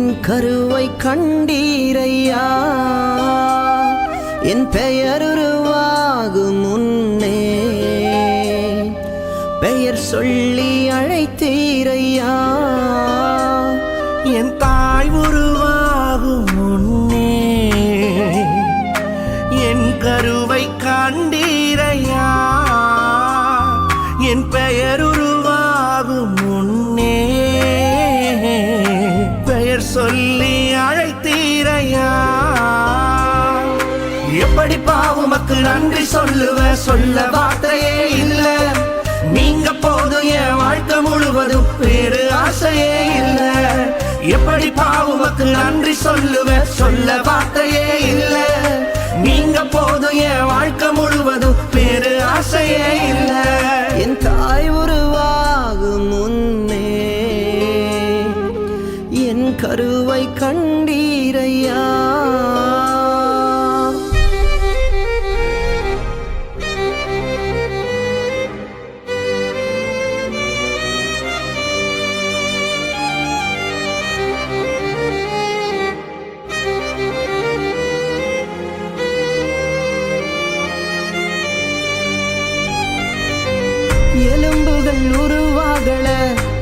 என் கருவை கண்டீரையா? என் பெயர் உருவாகும் முன்னே பெயர் சொல்லி எப்படி பாவுமக்கு நன்றி சொல்லுவ சொல்ல வார்த்தையே இல்ல. நீங்க போதும் என் வாழ்க்கை முழுவதும் வேறு ஆசையே இல்ல. எப்படி பாவுமக்கு நன்றி சொல்லுவ சொல்ல வார்த்தையே இல்ல. நீங்க போதும் என் வாழ்க்கை முழுவதும் வேறு ஆசையே இல்ல. என் தாய் உருவா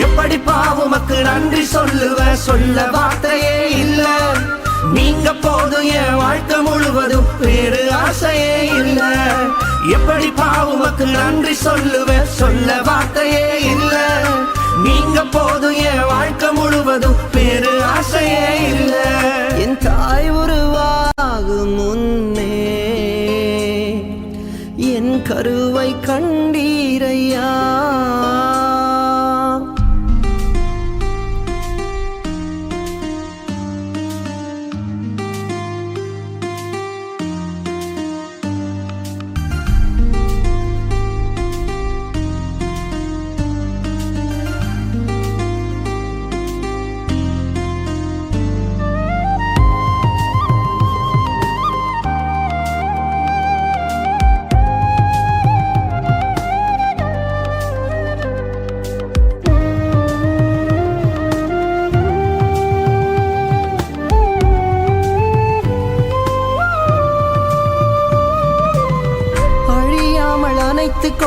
எப்படி பாவுமக்கு நன்றி சொல்லுவ? சொல்ல வார்த்தையே இல்ல. நீங்க போதும் என் வாழ்க்கை முழுவதும் வேறு ஆசையே இல்ல. எப்படி பாவுமக்கு நன்றி சொல்லுவ? சொல்ல வார்த்தையே இல்ல. நீங்க போதும் என் வாழ்க்கை முழுவதும் வேறு ஆசையே இல்ல. என் தாய் உருவாகும் முன்னே என் கருவை கண்டீரையா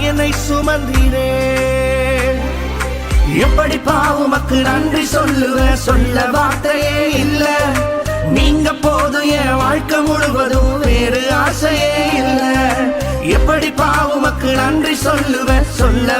என்னை சுமந்தீரே. எப்படி பாவுமக்கு நன்றி சொல்லுவ? சொல்ல வார்த்தையே இல்ல. நீங்க போதும் என் வாழ்க்கை முழுவதும் வேறு ஆசையே இல்ல. எப்படி பாவுமக்கு நன்றி சொல்லுவ? சொல்ல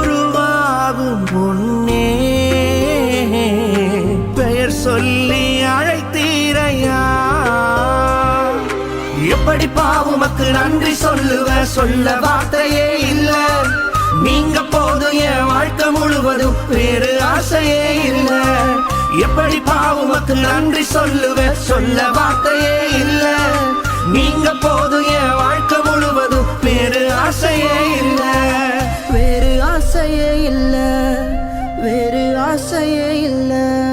எப்படி பாவுமக்கு நன்றி சொல்லுவ சொல்ல வார்த்தையே இல்ல. நீங்க போதும் என் வாழ்க்கை முழுவதும் வேறு ஆசையே இல்ல. எப்படி பாவுமக்கு நன்றி சொல்லுவ சொல்ல வார்த்தையே இல்ல. நீங்க போதும் என் வாழ்க்கை முழுவதும் வேறு ஆசையே இல்ல. வேறு ஆசையே இல்ல. வேறு ஆசையே இல்லை.